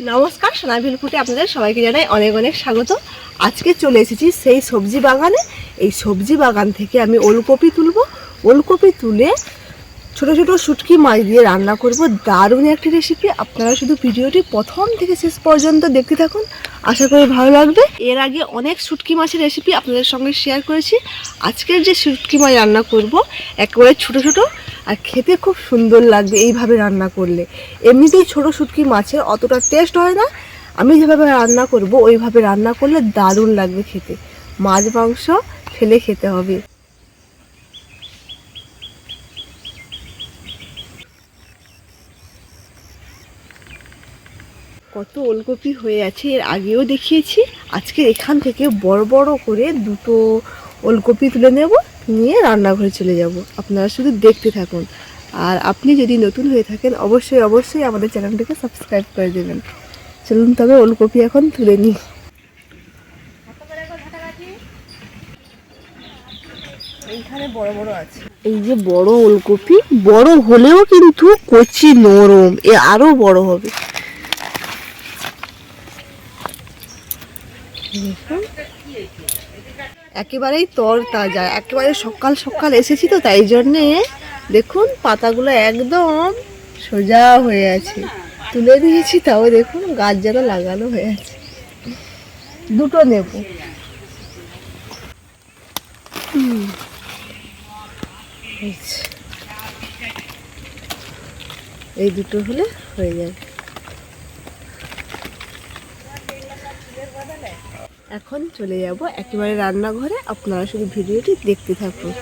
নমস্কার, সোনাভিল ফুটে আপনাদের সবাইকে জানাই অনেক অনেক স্বাগত। আজকে চলে এসেছি সেই সবজি বাগানে। এই সবজি বাগান থেকে আমি ওলকপি তুলব। ওলকপি তুলে ছোট ছোট শুটকি মাছ দিয়ে রান্না করব। দারুণ একটি রেসিপি আপনারা শুধু ভিডিওটি প্রথম থেকে শেষ পর্যন্ত দেখতে থাকুন। আশা করি ভালো লাগবে। এর আগে অনেক শুটকি মাছের রেসিপি আপনাদের সঙ্গে শেয়ার করেছি। আজকের যে শুটকি মাছ রান্না করব, একেবারে ছোট ছোট আর খেতে খুব সুন্দর লাগবে এইভাবে রান্না করলে। এমনিতেই ছোট শুটকি মাছের অতটা টেস্ট হয় না। আমি যেভাবে রান্না করব, ওইভাবে রান্না করলে দারুণ লাগবে খেতে। মাছ, মাংস ফেলে খেতে হবে। কত ওলকপি হয়ে আছে এর আগেও দেখিয়েছি। আজকে এখান থেকে বড় বড় করে দুটো ওলকপি তুলে নেব, নিয়ে রান্নাঘরে চলে যাব। আপনারা শুধু দেখতে থাকুন। আর আপনি যদি নতুন হয়ে থাকেন, অবশ্যই অবশ্যই আমাদের চ্যানেলটাকে সাবস্ক্রাইব করে দেবেন। চলুন তবে ওলকপি এখন তুলে নিই। এইখানে বড় বড় আছে। এই যে বড় ওলকপি, বড় হলেও কিন্তু কচি নরম, এ আরও বড় হবে। দেখুন। একেবারেই তর তাজা একেবারে সকাল সকাল এসেছি তো তাই জন্যে। দেখুন, পাতাগুলো একদম সোজা হয়ে আছে। তুলে দিয়েছি তাও দেখুন, গাছ যেন লাগানো হয়ে আছে। দুটো নেব। এই দুটো হলে হয়ে যাবে। এখন চলে যাব একেবারে রান্নাঘরে। আপনারা শুধু ভিডিওটি দেখতে থাকুন।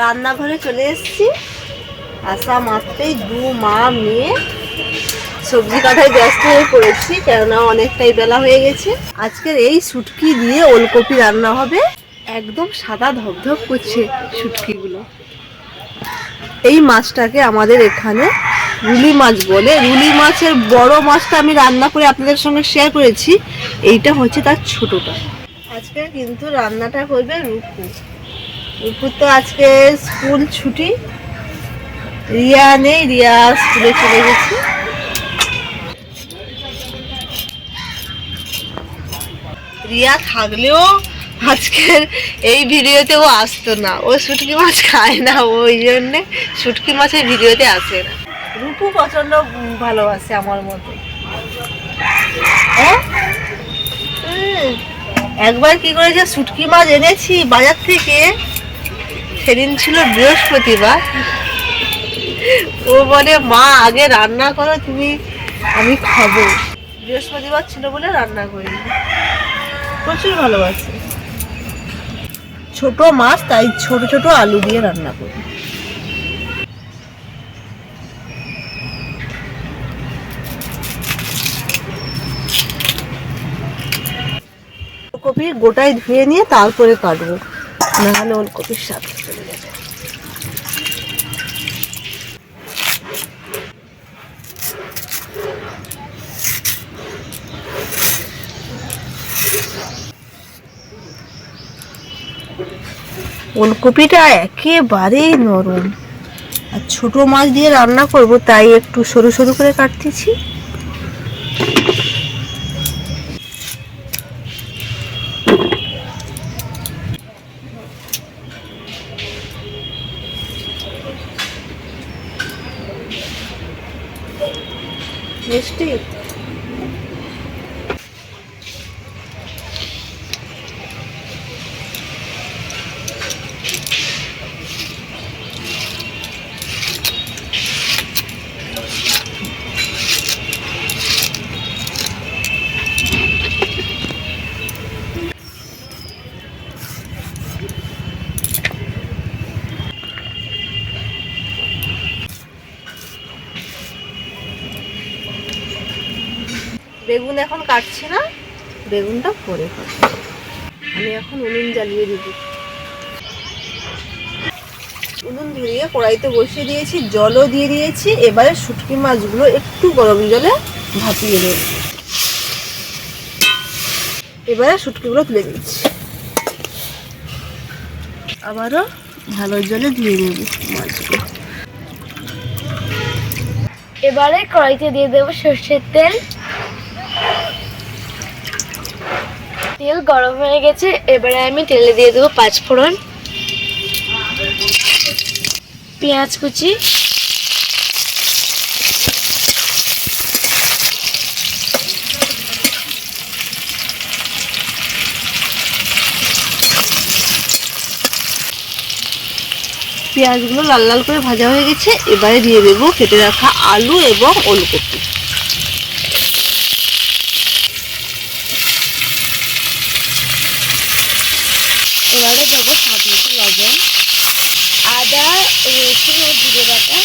রান্নাঘরে চলে এসেছি। আসা মাত্রই দু মা মেয়ে সবজি কাটায় ব্যস্ত হয়ে পড়েছি, কেননা অনেকটাই বেলা হয়ে গেছে। আজকের এই শুটকি দিয়ে ওলকপি রান্না হবে। একদম সাদা ধপধপ করছে শুটকিগুলো এই মাছটাকে আমাদের এখানে রুলি মাছ বলে। রুলি মাছের বড় মাছটা আমি রান্না করে আপনাদের সঙ্গে শেয়ার করেছি। এইটা হচ্ছে তার ছোটটা। আজকে কিন্তু রান্নাটা করবে রুকু রুকুর তো আজকে স্কুল ছুটি। রিয়া নেই, রিয়া স্কুলে চলে গেছে। রিয়া থাকলেও আজকের এই ভিডিওতে ও আসতো না। ও শুটকি মাছ খায় না ওই জন্যে শুটকি মাছের ভিডিওতে আসে না। রূপু প্রচণ্ড ভালোবাসে আমার মতো। হ্যাঁ? একবার কি করেছে? শুটকি মাছ এনেছি বাজার থেকে। সেদিন ছিল বৃহস্পতিবার। ও বলে, মা, আগে রান্না করো, তুমি, আমি খাব। বৃহস্পতিবার ছিল বলে রান্না করি প্রচুর ভালোবাসি। ছোট মাছ, তাই ছোট ছোট আলু দিয়ে রান্না করি। কপি গোটায় ধুয়ে নিয়ে তারপরে কাটবো। নাহলে ওলকপির স্বাদ চলে যাবে। ওলকপিটা একেবারেই নরম। আর ছোট মাছ দিয়ে রান্না করব, তাই একটু সরু সরু করে কাটতেছি। বেগুন এখন কাটছি না, বেগুনটা পরে কাটবো আমি এখন উনুন জ্বালিয়ে দিব। উনুন ধরিয়ে কড়াইতে বসিয়ে দিয়েছি, জলও দিয়ে দিয়েছি, এবারে শুটকি মাছগুলো একটু গরম জলে ভাপিয়ে দেব এবারে শুটকিগুলো তুলে দিচ্ছি আবারও ভালো জলে ধুয়ে নেব মাছগুলো। এবারে কড়াইতে দিয়ে দেবো সর্ষের তেল। তেল গরম হয়ে গেছে, এবারে আমি তেলে দিয়ে দেবো পাঁচ ফোড়ন। পেঁয়াজ কুচি। পেঁয়াজগুলো লাল লাল করে ভাজা হয়ে গেছে, এবারে দিয়ে দেবো কেটে রাখা আলু এবং ওলকপি এবারে দেবো স্বাদ মতো লবণ আদা রসুন ও জিরে বাটা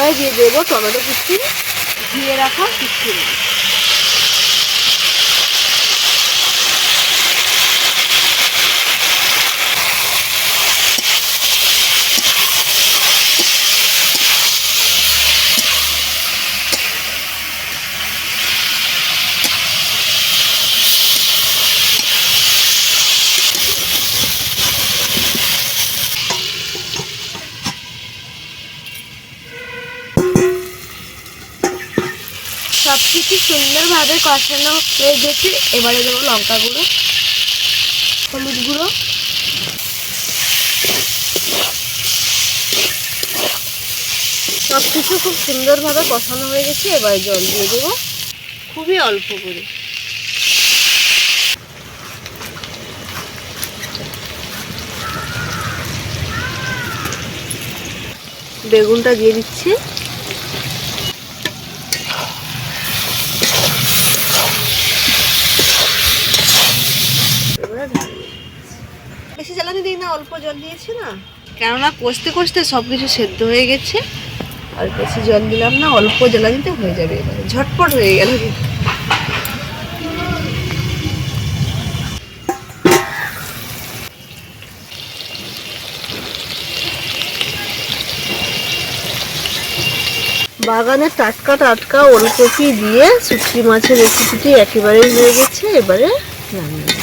এবারে দিয়ে দেবো টমেটো কুচি। দিয়ে রাখা কুচি মাছ সব কিছু সুন্দরভাবে কষানো হয়ে গেছে। এবারে দেবো লঙ্কা গুঁড়ো, হলুদ গুঁড়ো। সব কিছু খুব সুন্দরভাবে কষানো হয়ে গেছে, এবার জল দিয়ে দেবো। খুবই অল্প করে। বেগুনটা দিয়ে দিচ্ছি এবারে ঢাকা দিয়ে দিচ্ছি। বেশি জ্বালানি দিই না অল্প জল দিয়েছি না। কেননা কষতে কষতে সব কিছু সেদ্ধ হয়ে গেছে। আর বেশি জল দিলাম না অল্প জ্বালানিতে হয়ে যাবে। এবারে ঝটপট হয়ে গেল। বাগানে টাটকা টাটকা ওলকপি দিয়ে শুটকি মাছের রেসিপিটি একেবারেই হয়ে গেছে এবারে নামিয়ে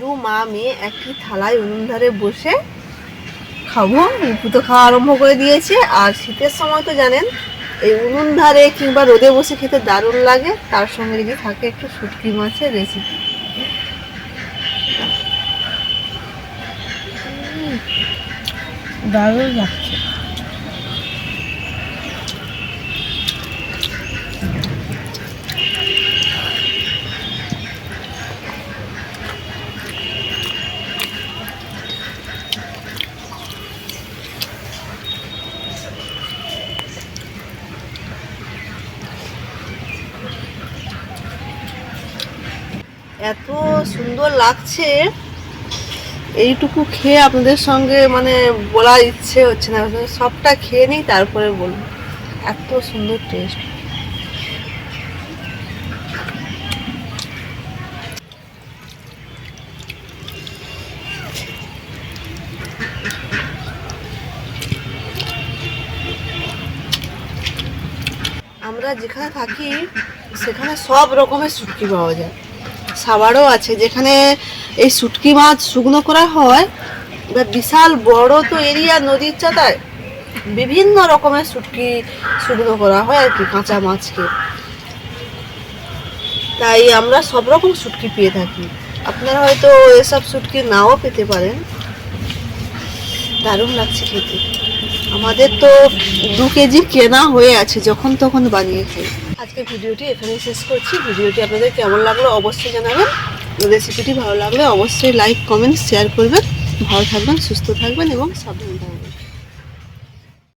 দু মা মেয়ে একই থালায় উনুন ধারে বসে খাব। রিপু তো খাওয়া আরম্ভ করে দিয়েছে। আর শীতের সময় তো জানেন, এই উনুন ধারে কিংবা রোদে বসে খেতে দারুণ লাগে। তার সঙ্গে যদি থাকে একটু শুটকি মাছের রেসিপি দারুণ লাগছে। সুন্দর লাগছে। এইটুকু খেয়ে আপনাদের সঙ্গে মানে বলার ইচ্ছে হচ্ছে না। সবটা খেয়ে নিই, তারপরে বলব। এত সুন্দর টেস্ট আমরা যেখানে থাকি, সেখানে সব রকমের শুটকি পাওয়া যায়। সাবারও আছে, যেখানে এই শুটকি মাছ শুকনো করা হয় বিশাল বড় তো এরিয়া নদীর চাতায় বিভিন্ন রকমের শুটকি শুকনো করা হয় আর কি, কাঁচা মাছকে। তাই আমরা সব রকম শুটকি পেয়ে থাকি। আপনারা হয়তো এসব শুটকি নাও পেতে পারেন। দারুণ লাগছে খেতে। আমাদের তো দু কেজি কেনা হয়ে আছে, যখন তখন বানিয়ে খাই আজকে ভিডিওটি এখানে শেষ করছি। ভিডিওটি আপনাদের কেমন লাগল অবশ্যই জানাবেন। রেসিপিটি ভালো লাগলে অবশ্যই লাইক, কমেন্ট, শেয়ার করবেন। ভালো থাকবেন, সুস্থ থাকবেন এবং সাবধান থাকবেন।